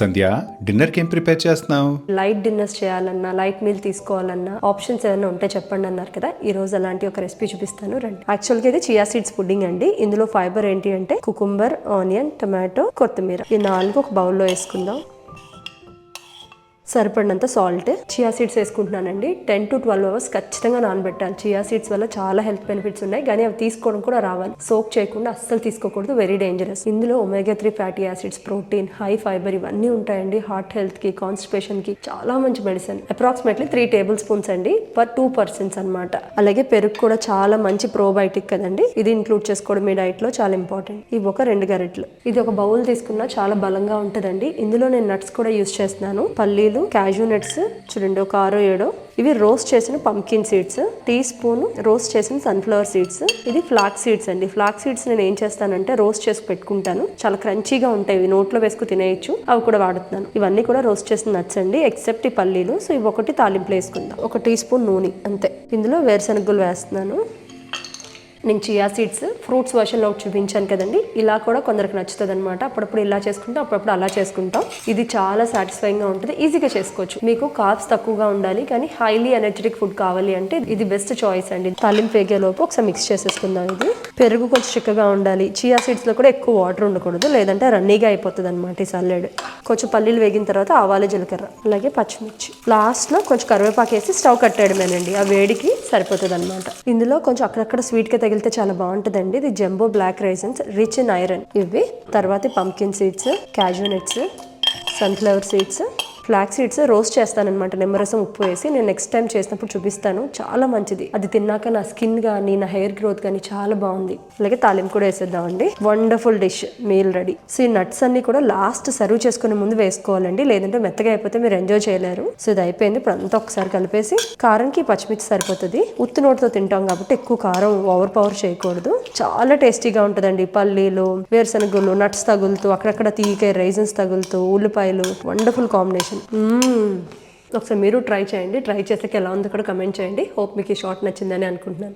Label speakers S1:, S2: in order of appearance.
S1: సంధ్య dinner ఏం prepare చేస్తున్నావు?
S2: Light dinners చేయాలన్నా లైట్ మీల్ తీసుకోవాలన్నా ఆప్షన్స్ ఏమైనా ఉంటే చెప్పండి అన్నారు కదా. ఈ రోజు అలాంటి ఒక రెసిపీ చూపిస్తాను. రండి. యాక్చువల్గా ఇది చియా సీడ్స్ పుడ్డింగ్ అండి. ఇందులో ఫైబర్ ఏంటి అంటే కుకుంబర్ ఆనియన్ టొమాటో కొత్తిమీర. ఈ నాలుగు ఒక బౌల్లో వేసుకుందాం. సరిపడినంత సాల్ట్ చియా సీడ్స్ వేసుకుంటున్నానండి. టెన్ టు ట్వెల్వ్ అవర్స్ ఖచ్చితంగా నానబెట్టాలి. చియా సీడ్స్ వల్ల చాలా హెల్త్ బెనిఫిట్స్ ఉన్నాయి. కానీ అవి తీసుకోవడం కూడా రావాలి. సోక్ చేయకుండా అస్సలు తీసుకోకూడదు. వెరీ డేంజరస్ ఇందులో omega three fatty acids protein high fibre ఇవన్నీ ఉంటాయండి. హార్ట్ హెల్త్కి కాన్స్టిపేషన్కి చాలా మంచి medicine approximately three tablespoons అండి. పర్ టూ పర్సన్స్ అనమాట అలాగే పెరుగు కూడా చాలా మంచి ప్రోబయోటిక్ కదండి. ఇది ఇంక్లూడ్ చేసుకోవడం మీ డైట్లో చాలా ఇంపార్టెంట్ ఇవి ఒక రెండు గరెట్లు. ఇది ఒక బౌల్ తీసుకున్నా చాలా బలంగా ఉంటుందండి. ఇందులో నేను నట్స్ కూడా యూస్ చేస్తున్నాను. పల్లీలు క్యాజూ నట్స్ చూడండి ఒక ఆరో ఏడో. ఇవి రోస్ట్ చేసిన pumpkin seeds teaspoon roast చేసిన సన్ఫ్లవర్ సీడ్స్ ఇది ఫ్లాక్ సీడ్స్ అండి. ఫ్లాక్ సీడ్స్ నేను ఏం చేస్తానంటే రోస్ట్ చేసి పెట్టుకుంటాను. చాలా క్రంచీగా ఉంటాయి. ఇవి నోట్లో వేసుకు తినేయచ్చు. అవి కూడా వాడుతున్నాను. ఇవన్నీ కూడా రోస్ట్ చేసిన నట్స్ అండి. ఎక్సెప్ట్ ఈ పల్లీలు. సో ఇవి ఒకటి తాలింపులు వేసుకుందాం. ఒక టీ స్పూన్ నూనె అంతే. ఇందులో వేరుశనగలు వేస్తున్నాను. నేను చియా సీడ్స్ ఫ్రూట్స్ వర్షన్లో చూపించాను కదండి. ఇలా కూడా కొందరికి నచ్చుతుంది అనమాట అప్పుడప్పుడు ఇలా చేసుకుంటాం అప్పుడప్పుడు అలా చేసుకుంటాం. ఇది చాలా సాటిస్ఫైయింగ్గా ఉంటుంది. ఈజీగా చేసుకోవచ్చు. మీకు కార్బ్స్ తక్కువగా ఉండాలి కానీ హైలీ ఎనర్జెటిక్ ఫుడ్ కావాలి అంటే ఇది బెస్ట్ చాయిస్ అండి. తాలింపు వేగే లోపు ఒకసారి మిక్స్ చేసేసుకుందాం ఇది. పెరుగు కొంచెం చిక్కగా ఉండాలి. చియా సీడ్స్లో కూడా ఎక్కువ వాటర్ ఉండకూడదు లేదంటే రన్నీగా అయిపోతుంది అనమాట ఈ సల్లెడ్ కొంచెం పల్లీలు వేగిన తర్వాత ఆవాలు జీలకర్ర అలాగే పచ్చిమిర్చి. లాస్ట్లో కొంచెం కరివేపాకు వేసి స్టవ్ కట్టేయడమేనండి. ఆ వేడికి సరిపోతుంది అనమాట ఇందులో కొంచెం అక్కడక్కడ స్వీట్గా తగిలితే చాలా బాగుంటుందండి. ఇది jumbo black raisins rich in iron. ఇవి తర్వాత pumpkin seeds cashew nuts sunflower seeds flax seeds roast చేస్తానమాట నిమ్మరసం ఉప్పు వేసి నేను నెక్స్ట్ టైం చేసినప్పుడు చూపిస్తాను. చాలా మంచిది. అది తిన్నాక నా స్కిన్ కానీ నా హెయిర్ గ్రోత్ కానీ చాలా బాగుంది. అలాగే తాలింపు కూడా వేసేద్దామండి. Wonderful dish meal ready. So ఈ నట్స్ అన్ని కూడా లాస్ట్ సర్వ్ చేసుకునే ముందు వేసుకోవాలండి. లేదంటే మెత్తగా అయిపోతే మీరు ఎంజాయ్ చేయలేరు. సో ఇది అయిపోయింది. ఇప్పుడు అంతా ఒకసారి కలిపేసి కారంకి పచ్చిమిర్చి సరిపోతుంది. ఉత్తి నోటితో తింటాం కాబట్టి ఎక్కువ కారం ఓవర్ పవర్ చేయకూడదు. చాలా టేస్టీగా ఉంటుందండి. పల్లీలు వేరుశనగలు నట్స్ తగులుతూ అక్కడక్కడ తీయకాయ రైజన్స్ తగులుతూ ఉల్లిపాయలు వండర్ఫుల్ కాంబినేషన్ ఒకసారి మీరు ట్రై చేయండి. ట్రై చేసాక ఎలా ఉందో కూడా కమెంట్ చేయండి. హోప్ మీకు ఈ షార్ట్ నచ్చిందని అనుకుంటున్నాను.